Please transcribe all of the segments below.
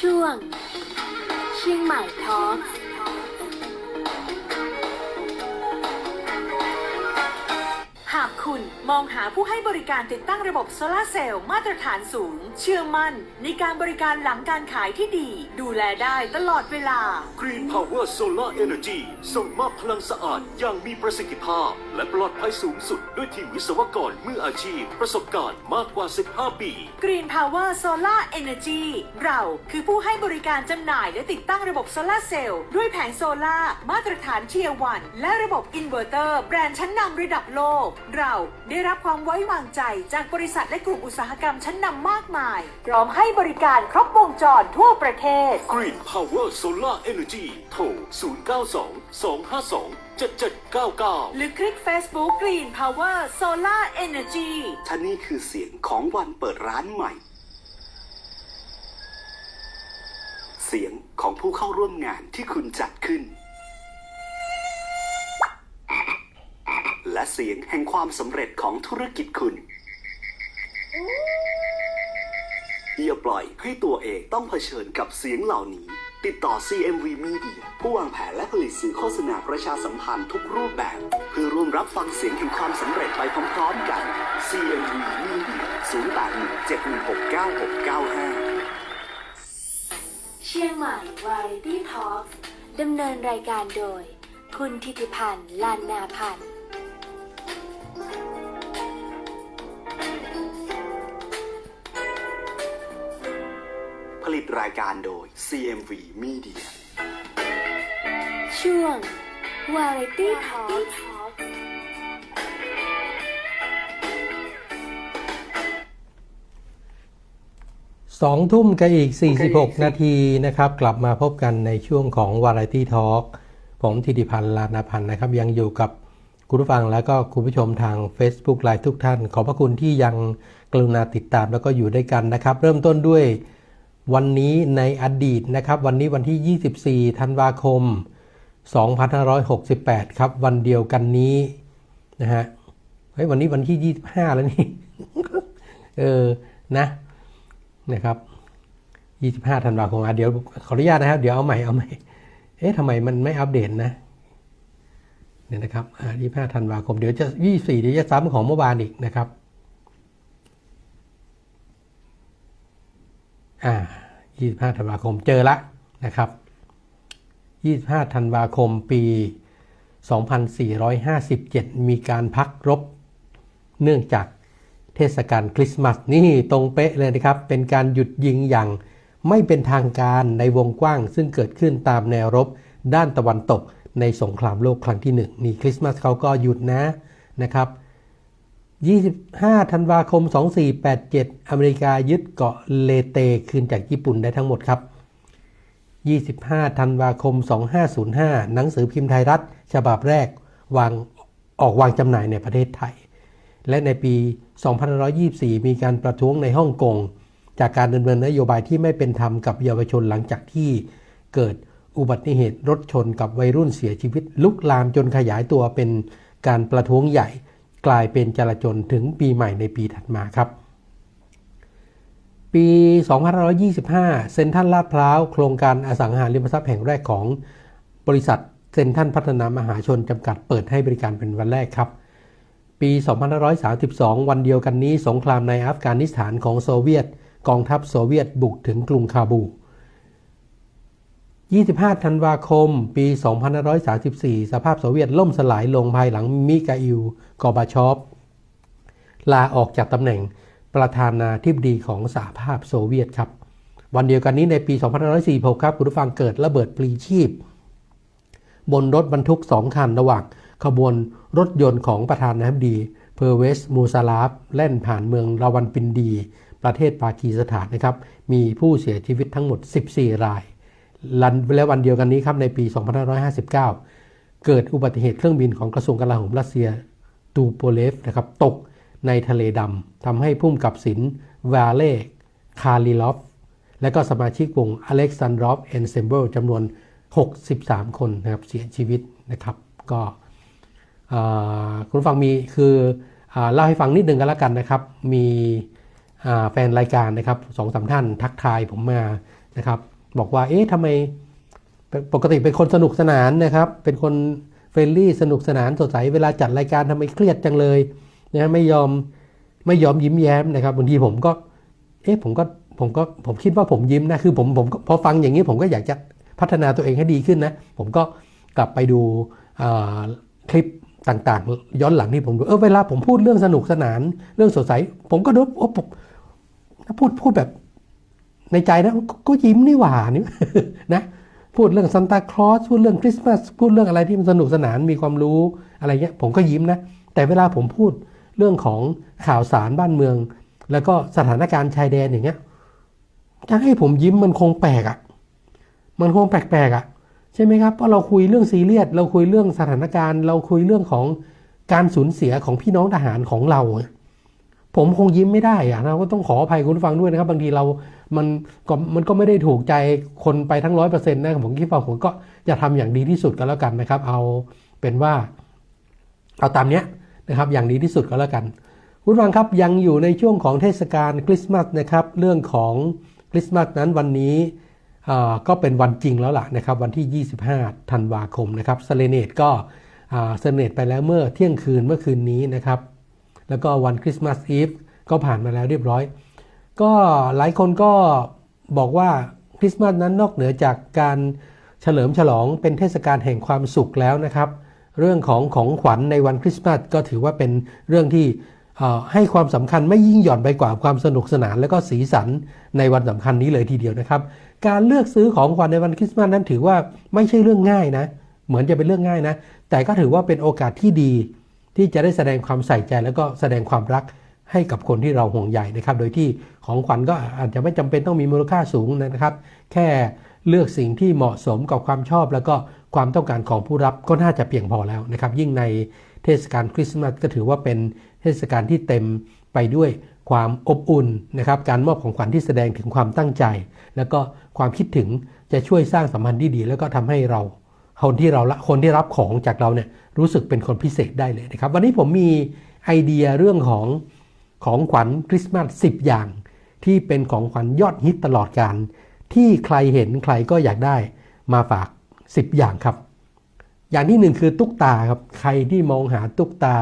ช่วง เชียงใหม่ทอล์ คุณมองหาผู้ให้บริการติดตั้งระบบโซลาร์เซลล์มาตรฐานสูง เชื่อมั่น ในการบริการหลังการขายที่ดี ดูแลได้ตลอดเวลา Green Power Solar Energy ส่งมอบพลังสะอาดอย่างมีประสิทธิภาพ และปลอดภัยสูงสุดด้วยทีมวิศวกรมืออาชีพ ประสบการณ์มากกว่า 15 ปี Green Power Solar Energy เราคือผู้ให้บริการจำหน่ายและติดตั้งระบบโซลาร์เซลล์ด้วยแผงโซลาร์มาตรฐานเทียวันและระบบอินเวอร์เตอร์แบรนด์ชั้นนำระดับโลก เราได้รับความไว้วางใจจากบริษัทและกลุ่มอุตสาหกรรมชั้นนำมากมาย พร้อมให้บริการครบวงจรทั่วประเทศ Green Power Solar Energy โทร 092 252 7799 หรือคลิก Facebook Green Power Solar Energy ท่านี่คือเสียงของวันเปิดร้านใหม่ เสียงของผู้เข้าร่วมงานที่คุณจัดขึ้น และเสียงแห่งความสำเร็จของธุรกิจคุณ อย่าปล่อยให้ตัวเองต้องเผชิญกับเสียงเหล่านี้ ติดต่อ CMV Media ผู้วางแผนและผลิตสื่อโฆษณาประชาสัมพันธ์ทุกรูปแบบ เพื่อร่วมรับฟังเสียงแห่งความสำเร็จไปพร้อมๆกัน CMV Media 0817169695 เชียงใหม่วาไรตี้ทอล์กดำเนินรายการโดย คุณทิติพันธ์ลานนาพันธ์ รายการโดย CMV Media ช่วงวาไรตี้ทอล์กสองทุ่มกับอีก 46 นาทีนะครับ กลับมาพบกันในช่วงของ Variety Talk ผมธิติพันธ์ลานาพันธ์นะครับ ยังอยู่กับคุณผู้ฟังแล้วก็คุณผู้ชมทาง Facebook Live ทุกท่าน ขอบพระคุณที่ยังกรุณาติดตามแล้วก็อยู่ด้วยกันนะครับ เริ่มต้นด้วย วันนี้ในอดีตนะครับวันนี้วันที่ 24 ธันวาคม 2568 ครับวันเดียวกันนี้นะฮะเฮ้ยวันนี้วันที่ 25 แล้วนี่เออนะนะครับ 25 ธันวาคมอะเดี๋ยวขออนุญาตนะครับ เดี๋ยวเอาใหม่เอาใหม่เอ๊ะทำไมมันไม่อัปเดตนะเนี่ยนะครับอ่า25 ธันวาคมเดี๋ยวจะ 24 เดี๋ยวจะซ้ำของเมื่อวานอีกนะครับ อ่า25ธันวาคมเจอละนะครับ25ธันวาคมปี 2457 มีการพักรบ เนื่องจากเทศกาลคริสต์มาสนี่ตรงเป๊ะเลยนะครับ เป็นการหยุดยิงอย่างไม่เป็นทางการในวงกว้าง ซึ่งเกิดขึ้นตามแนวรบด้านตะวันตกในสงครามโลกครั้งที่หนึ่งนี่คริสต์มาสเขาก็หยุดนะนะครับ 25 ธันวาคม 2487 อเมริกายึดเกาะเลเตคืนจากญี่ปุ่นได้ทั้งหมดครับ 25 ธันวาคม 2505 หนังสือพิมพ์ไทยรัฐ ฉบับแรกวางออกวางจำหน่ายในประเทศไทย และในปี 2524 มีการประท้วงในฮ่องกง จากการดำเนินนโยบายที่ไม่เป็นธรรมกับเยาวชนหลังจากที่เกิดอุบัติเหตุรถชนกับวัยรุ่นเสียชีวิตลุกลามจนขยายตัวเป็นการประท้วงใหญ่ กลายเป็นจลาจลถึงปีใหม่ในปีถัดมาครับ ปี 2525 เซ็นทรัลลาดพร้าวโครงการอสังหาริมทรัพย์แห่งแรกของบริษัทเซ็นทรัลพัฒนามหาชนจำกัดเปิดให้บริการเป็นวันแรกครับ ปี 2532 วันเดียวกันนี้สงครามในอัฟกานิสถานของโซเวียต กองทัพโซเวียตบุกถึงกรุงคาบู 25 ธันวาคม ปี 2534 สภาพโซเวียตล่มสลายลงภายหลังมิกาอิล กอบาชอฟลาออกจากตำแหน่งประธานาธิบดีของสหภาพโซเวียตครับ วันเดียวกันนี้ในปี 2546 ครับ คุณผู้ฟังเกิดระเบิดปลีชีพ บนรถบรรทุก 2 คันระหว่างขบวนรถยนต์ของประธานาธิบดี เพอร์เวส มูซาลาฟแล่นผ่านเมืองราวันปินดี ประเทศปากีสถานนะครับ มีผู้เสียชีวิตทั้งหมด 14 ราย ลันและวันเดียวกันนี้ครับในปี 2559 เกิดอุบัติเหตุเครื่องบินของกระทรวงกลาโหมรัสเซียตูโปเลฟนะครับตกในทะเลดำทำให้พุ่มกับสินวาเล่คาริลอฟ และก็สมาชิกวงอเล็กซานดรอฟเอนเซมเบิลจำนวน 63 คนนะครับเสียชีวิตนะครับ ก็คุณฟังมีคืออเล่าให้ฟังนิดนึงกันแล้วกันนะครับ มีแฟนรายการนะครับสองสามท่านทักทายผมมานะครับ บอกว่า เอ๊ะทำไมปกติเป็นคนสนุกสนานนะครับ เป็นคนเฟรนลี่สนุกสนานสดใสเวลาจัดรายการทำไมเครียดจังเลยนะไม่ยอมไม่ยอมยิ้มแย้มนะครับบางทีผมก็ เอ๊ะผมก็ผมก็ผมคิดว่าผมยิ้มนะคือผมผมพอฟังอย่างนี้ผมก็อยากจะพัฒนาตัวเองให้ดีขึ้นนะผมก็กลับไปดูคลิปต่างๆ ย้อนหลังที่ผมดูเออเวลาผมพูดเรื่องสนุกสนาน เรื่องสดใส ผมก็ดูโอ้ผมพูดพูดแบบ ในใจนะก็ยิ้มนี่หว่านี่นะพูดเรื่องซันตาคลอสพูดเรื่องคริสต์มาสพูดเรื่องอะไรที่มันสนุกสนานมีความรู้อะไรเงี้ยผมก็ยิ้มนะ แต่เวลาผมพูดเรื่องของข่าวสารบ้านเมือง แล้วก็สถานการณ์ชายแดนอย่างเงี้ยจะให้ผมยิ้มมันคงแปลกอะ่ะ มันคงแปลกๆอะ่ะ ใช่ไหมครับเพราะเราคุยเรื่องซีเรียสเราคุยเรื่องสถานการณ์ เราคุยเรื่องของการสูญเสียของพี่น้องทหารของเรา ผมคงยิ้มไม่ได้อะนะก็ต้องขออภัยคุณฟังด้วยนะครับ บางทีเรา มันก็มันก็ไม่ได้ถูกใจคนไปทั้งร้อยเปอร์เซ็นต์นะผมคิดว่าผมก็จะทำอย่างดีที่สุดก็แล้วกันนะครับ เอาเป็นว่า เอาตามเนี้ยนะครับ อย่างดีที่สุดก็แล้วกัน คุณฟังครับยังอยู่ในช่วงของเทศกาลคริสต์มาสนะครับ เรื่องของคริสต์มาสนั้นวันนี้ก็เป็นวันจริงแล้วล่ะนะครับ วันที่ 25 ธันวาคมนะครับเซเลเนตก็เซเลเนตไปแล้วเมื่อเที่ยงคืนเมื่อคืนนี้นะครับ แล้วก็วันคริสต์มาสอีฟก็ผ่านมาแล้วเรียบร้อย ก็หลายคนก็บอกว่าคริสต์มาสนั้นนอกเหนือจากการเฉลิมฉลองเป็นเทศกาลแห่งความสุขแล้วนะครับ เรื่องของของขวัญในวันคริสต์มาสก็ถือว่าเป็นเรื่องที่ให้ความสำคัญไม่ยิ่งหย่อนไปกว่าความสนุกสนาน และก็สีสันในวันสำคัญนี้เลยทีเดียวนะครับ การเลือกซื้อของขวัญในวันคริสต์มาสนั้นถือว่าไม่ใช่เรื่องง่ายนะ เหมือนจะเป็นเรื่องง่ายนะ แต่ก็ถือว่าเป็นโอกาสที่ดี ที่จะได้แสดงความใส่ใจแล้วก็แสดงความรักให้กับคนที่เราห่วงใยนะครับ โดยที่ของขวัญก็อาจจะไม่จำเป็นต้องมีมูลค่าสูงนะครับ แค่เลือกสิ่งที่เหมาะสมกับความชอบ แล้วก็ความต้องการของผู้รับก็น่าจะเพียงพอแล้วนะครับ ยิ่งในเทศกาลคริสต์มาสก็ถือว่าเป็นเทศกาลที่เต็มไปด้วยความอบอุ่นนะครับการมอบของขวัญที่แสดงถึงความตั้งใจ แล้วก็ความคิดถึงจะช่วยสร้างสัมพันธ์ที่ดี แล้วก็ทำให้เรา คนที่เราละคนที่รับของจากเราเนี่ยรู้สึกเป็นคนพิเศษได้เลยนะครับ วันนี้ผมมีไอเดียเรื่องของของขวัญคริสต์มาส10 อย่าง ที่เป็นของขวัญยอดฮิตตลอดการ ที่ใครเห็นใครก็อยากได้มาฝาก 10 อย่างครับ อย่างที่หนึ่งคือตุ๊กตาครับใครที่มองหาตุ๊กตา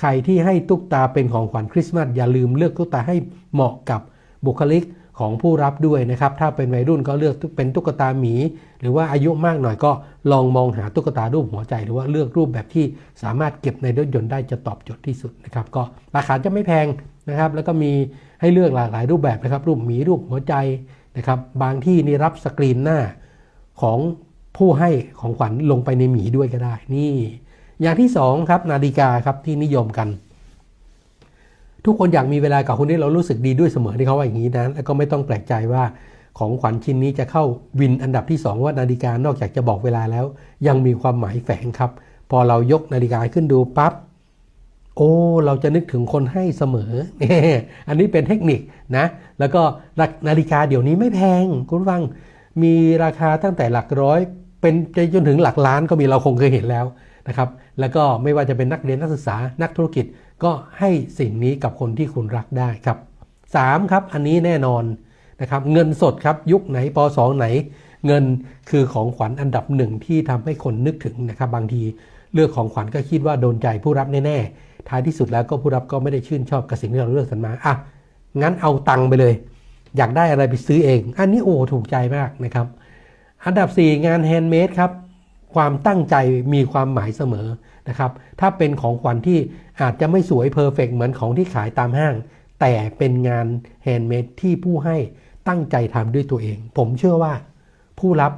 ใครที่ให้ตุ๊กตาเป็นของขวัญคริสต์มาสอย่าลืมเลือกตุ๊กตาให้เหมาะกับบุคลิก ของผู้รับด้วยนะครับ ถ้าเป็นวัยรุ่นก็เลือกเป็นตุ๊กตาหมี หรือว่าอายุมากหน่อยก็ลองมองหาตุ๊กตารูปหัวใจ หรือว่าเลือกรูปแบบที่สามารถเก็บในรถยนต์ได้จะตอบโจทย์ที่สุดนะครับ ก็ราคาจะไม่แพงนะครับ แล้วก็มีให้เลือกหลากหลายรูปแบบนะครับ รูปหมีรูปหัวใจนะครับ บางที่นี่รับสกรีนหน้าของผู้ให้ของขวัญลงไปในหมีด้วยก็ได้ นี่ อย่างที่สองครับนาฬิกาครับที่นิยมกัน ทุกคนอยากมีเวลากับคนที่เรารู้สึกดีด้วยเสมอที่เขาว่าอย่างนี้นะแล้วก็ไม่ต้องแปลกใจว่าของขวัญชิ้นนี้จะเข้าวินอันดับที่ 2 ว่านาฬิกานอกจากจะบอกเวลาแล้ว ยังมีความหมายแฝงครับ พอเรายกนาฬิกาขึ้นดูปั๊บโอ้ เราจะนึกถึงคนให้เสมอ อันนี้เป็นเทคนิคนะ แล้วก็นาฬิกาเดี๋ยวนี้ไม่แพงคุณผู้ฟัง มีราคาตั้งแต่หลักร้อย เป็นจนถึงหลักล้านก็มีเราคงเคยเห็นแล้วนะครับ แล้วก็ไม่ว่าจะเป็นนักเรียนนักศึกษานักธุรกิจ ก็ให้สิ่งนี้กับคนที่คุณรักได้ครับ 3. ครับอันนี้แน่นอนนะครับเงินสดครับยุคไหนปสองไหน เงินคือของขวัญอันดับหนึ่งที่ทำให้คนนึกถึงนะครับบางทีเลือกของขวัญก็คิดว่าโดนใจผู้รับแน่ๆ ท้ายที่สุดแล้วก็ผู้รับก็ไม่ได้ชื่นชอบกับสิ่งที่เราเลือกสรรมาอะงั้นเอาตังค์ไปเลย อยากได้อะไรไปซื้อเอง อันนี้โอ้ถูกใจมากนะครับ อันดับ 4 งานแฮนด์เมดครับความตั้งใจมีความหมายเสมอ นะครับถ้าเป็นของขวัญที่อาจจะไม่สวยเพอร์เฟกเหมือนของที่ขายตามห้าง แต่เป็นงานแฮนด์เมดที่ผู้ให้ตั้งใจทำด้วยตัวเอง ผมเชื่อว่าผู้รับ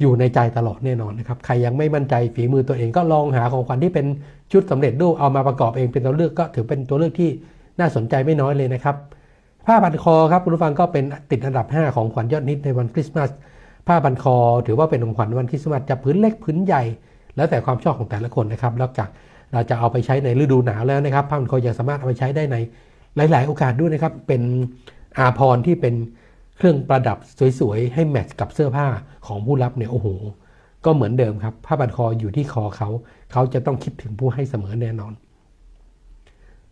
อยู่ในใจตลอดแน่นอนนะครับ ใครยังไม่มั่นใจฝีมือตัวเองก็ลองหาของขวัญที่เป็นชุดสำเร็จรูปเอามาประกอบเองเป็นตัวเลือกก็ถือเป็นตัวเลือกที่น่าสนใจไม่น้อยเลยนะครับ ผ้าพันคอครับคุณผู้ฟังก็เป็นติดอันดับ 5 ของขวัญยอดนิดในวันคริสต์มาส ผ้าพันคอถือว่าเป็นของขวัญวันคริสต์มาสจะผืนเล็กผืนใหญ่ แล้วแต่ความชอบของแต่ละคนนะครับนอกจากเราจะเอาไปใช้ในฤดูหนาวแล้วนะครับผ้าพันคอยังสามารถเอาไปใช้ได้ในหลาย ๆ โอกาสด้วยนะครับ เป็นอาภรที่เป็นเครื่องประดับสวย ๆ ให้แมทช์กับเสื้อผ้าของผู้รับเนี่ยโอ้โหก็เหมือนเดิมครับผ้าพันคออยู่ที่คอเขา เขาจะต้องคิดถึงผู้ให้เสมอแน่นอน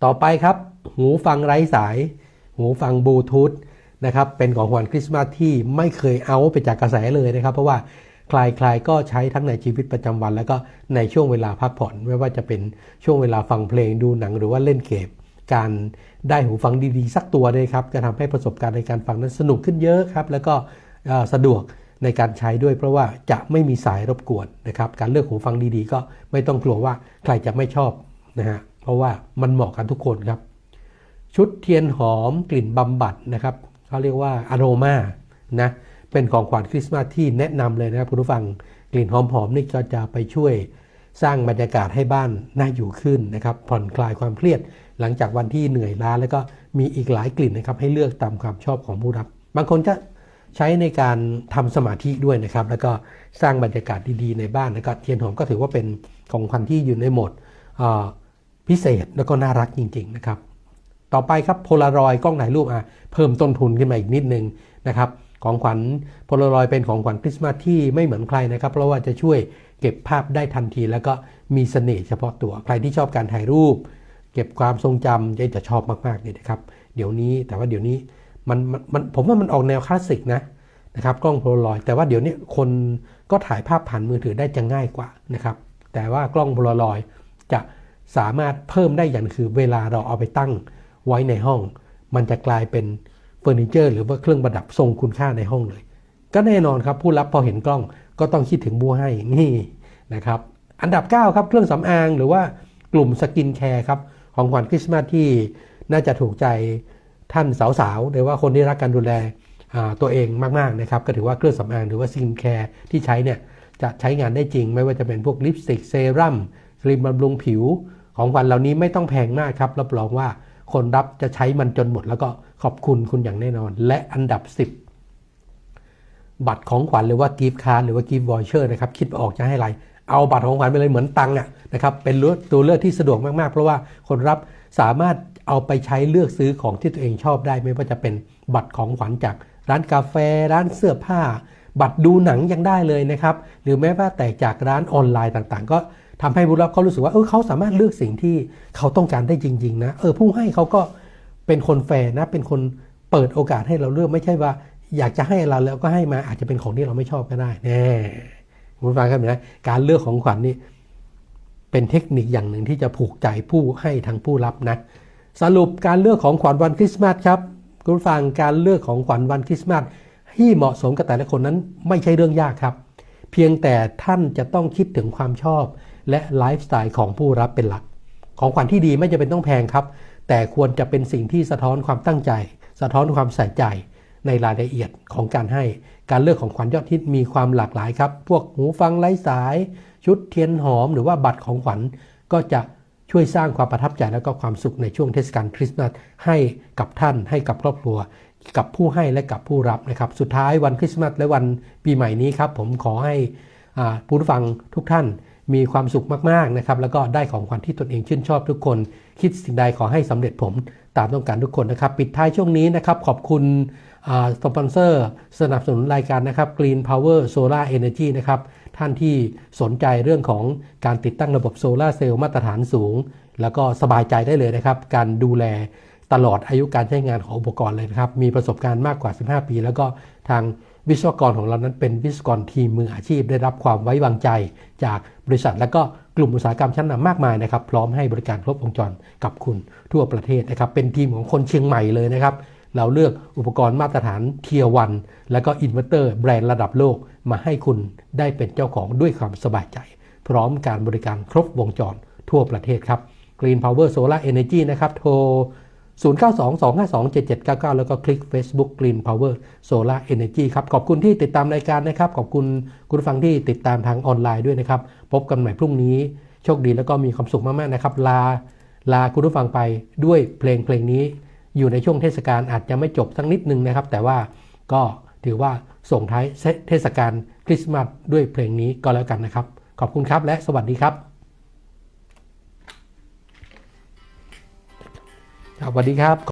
ต่อไปครับ หูฟังไร้สาย หูฟังบลูทูธนะครับเป็นของขวัญคริสต์มาสที่ไม่เคยเอาไปจากกระแสเลยนะครับ เพราะว่า ใครๆก็ใช้ทั้งในชีวิตประจำวัน แล้วก็ในช่วงเวลาพักผ่อน ไม่ว่าจะเป็นช่วงเวลาฟังเพลงดูหนังหรือว่าเล่นเกมการได้หูฟังดีๆ สักตัวเลยครับจะทำให้ประสบการณ์ในการฟังนั้นสนุกขึ้นเยอะครับ แล้วก็สะดวกในการใช้ด้วยเพราะว่าจะไม่มีสายรบกวนนะครับ การเลือกหูฟังดีๆ ก็ไม่ต้องกลัวว่าใครจะไม่ชอบนะฮะเพราะว่ามันเหมาะกันทุกคนครับ ชุดเทียนหอมกลิ่นบำบัดนะครับเขาเรียกว่าอโรมานะ เป็นของขวัญคริสต์มาสที่แนะนำเลยนะครับคุณผู้ฟังกลิ่นหอมๆนี่ก็จะไปช่วยสร้างบรรยากาศให้บ้านน่าอยู่ขึ้นนะครับ ผ่อนคลายความเครียด หลังจากวันที่เหนื่อยล้าแล้วก็มีอีกหลายกลิ่นนะครับให้เลือกตามความชอบของผู้รับ บางคนจะใช้ในการทำสมาธิด้วยนะครับ แล้วก็สร้างบรรยากาศดีๆในบ้านนะครับเทียนหอมก็ถือว่าเป็นของขวัญที่อยู่ในโหมดพิเศษแล้วก็น่ารักจริง ๆนะครับ ต่อไปครับโพลารอยกล้องถ่ายรูปอะเพิ่มต้นทุนขึ้นมาอีกนิดนึงนะครับ ของขวัญโพลารอยเป็นของขวัญคริสต์มาสที่ไม่เหมือนใครนะครับ เพราะว่าจะช่วยเก็บภาพได้ทันที แล้วก็มีเสน่ห์เฉพาะตัวใครที่ชอบการถ่ายรูป เก็บความทรงจำจะจะชอบมากๆเลยนะครับ เดี๋ยวนี้แต่ว่าเดี๋ยวนี้มันมันมันผมว่ามันออกแนวคลาสสิกนะนะครับกล้องโพลารอยแต่ว่าเดี๋ยวนี้คนก็ถ่ายภาพผ่านมือถือได้จะง่ายกว่านะครับ แต่ว่ากล้องโพลารอยจะสามารถเพิ่มได้อย่างคือเวลาเราเอาไปตั้งไว้ในห้อง มันจะกลายเป็น เฟอร์นิเจอร์หรือว่าเครื่องประดับทรงคุณค่าในห้องเลย ก็แน่นอนครับผู้รับพอเห็นกล้องก็ต้องคิดถึงบูให้นี่นะครับอันดับ 9 ครับเครื่องสำอางหรือว่ากลุ่มสกินแคร์ครับของขวัญคริสต์มาสที่น่าจะถูกใจท่านสาวๆหรือว่าคนที่รักการดูแลตัวเองมากๆนะครับก็ถือว่าเครื่องสำอางหรือว่าสกินแคร์ที่ใช้เนี่ยจะใช้งานได้จริง ไม่ว่าจะเป็นพวกลิปสติกเซรั่มครีมบำรุงผิว ของขวัญเหล่านี้ไม่ต้องแพงมากครับรับรองว่า คนรับจะใช้มันจนหมด แล้วก็ขอบคุณคุณอย่างแน่นอน และอันดับ 10 บัตรของขวัญหรือว่ากิฟต์การ์หรือว่ากิฟต์วอเชอร์นะครับคิดออกจะให้อะไร เอาบัตรของขวัญไปเลยเหมือนตังค์อะนะครับเป็นเลือกตัวเลือกที่สะดวกมากๆ เพราะว่าคนรับสามารถเอาไปใช้เลือกซื้อของที่ตัวเองชอบได้ ไม่ว่าจะเป็นบัตรของขวัญจากร้านกาแฟ ร้านเสื้อผ้า บัตรดูหนังยังได้เลยนะครับ หรือแม้ว่าแต่จากร้านออนไลน์ต่างๆ ก็ ทำให้ผู้รับเขารู้สึกว่าเออเขาสามารถเลือกสิ่งที่เขาต้องการได้จริง ๆ นะ เออผู้ให้เขาก็เป็นคนแฟร์นะ เป็นคนเปิดโอกาสให้เราเลือกไม่ใช่ว่า อยากจะให้เราแล้วก็ให้มาอาจจะเป็นของที่เราไม่ชอบก็ได้แน่คุณฟังครับนะการเลือกของขวัญนี่เป็นเทคนิคอย่างหนึ่งที่จะผูกใจผู้ให้ทั้งผู้รับนะ สรุปการเลือกของขวัญวันคริสต์มาสครับคุณฟังการเลือกของขวัญวันคริสต์มาสที่เหมาะสมกับแต่ละคนนั้นไม่ใช่เรื่องยากครับ เพียงแต่ท่านจะต้องคิดถึงความชอบ และไลฟ์สไตล์ของผู้รับเป็นหลัก ของขวัญที่ดีไม่จะเป็นต้องแพงครับ แต่ควรจะเป็นสิ่งที่สะท้อนความตั้งใจ สะท้อนความใส่ใจในรายละเอียดของการให้ การเลือกของขวัญยอดฮิตมีความหลากหลายครับ พวกหูฟังไร้สาย ชุดเทียนหอม หรือว่าบัตรของขวัญก็จะช่วยสร้างความประทับใจและก็ความสุขในช่วงเทศกาลคริสต์มาสให้กับท่านให้กับครอบครัว กับผู้ให้และกับผู้รับนะครับ สุดท้ายวันคริสต์มาสและวันปีใหม่นี้ครับ ผมขอให้ผู้ฟังทุกท่าน มีความสุขมากๆนะครับแล้วก็ได้ของขวัญที่ตนเองชื่นชอบทุกคน คิดสิ่งใดขอให้สำเร็จผมตามต้องการทุกคนนะครับ ปิดท้ายช่วงนี้นะครับ ขอบคุณสปอนเซอร์ สนับสนุนรายการนะครับ Green Power Solar Energy นะครับ ท่านที่สนใจเรื่องของการติดตั้งระบบโซลาเซลล์มาตรฐานสูง แล้วก็สบายใจได้เลยนะครับ การดูแลตลอดอายุการใช้งานของอุปกรณ์เลยนะครับ มีประสบการณ์มากกว่า 15 ปี แล้วก็ทาง วิศวกรของเรานั้นเป็นวิศวกรทีมมืออาชีพได้รับความไว้วางใจ จากบริษัทและก็กลุ่มอุตสาหกรรมชั้นนำมากมายนะครับพร้อมให้บริการครบวงจรกับคุณทั่วประเทศนะครับเป็นทีมของคนเชียงใหม่เลยนะครับเราเลือกอุปกรณ์มาตรฐานเทียวัน และก็อินเวอร์เตอร์แบรนด์ระดับโลกมาให้คุณได้เป็นเจ้าของด้วยความสบายใจ พร้อมการบริการครบวงจรทั่วประเทศครับ Green Power Solar Energy นะครับโทร 0922527799 แล้วก็คลิก Facebook Green Power Solar Energy ครับ ขอบคุณที่ติดตามรายการนะครับ ขอบคุณคุณผู้ฟังที่ติดตามทางออนไลน์ด้วยนะครับ พบกันใหม่พรุ่งนี้ โชคดีแล้วก็มีความสุขมาก ๆ นะครับ ลา ลาคุณผู้ฟังไปด้วยเพลงเพลงนี้ อยู่ในช่วงเทศกาลอาจจะไม่จบสักนิดนึงนะครับ แต่ว่าก็ถือว่าส่งท้ายเทศกาลคริสต์มาสด้วยเพลงนี้ก็แล้วกันนะครับ ขอบคุณครับและสวัสดีครับ สวัสดีครับ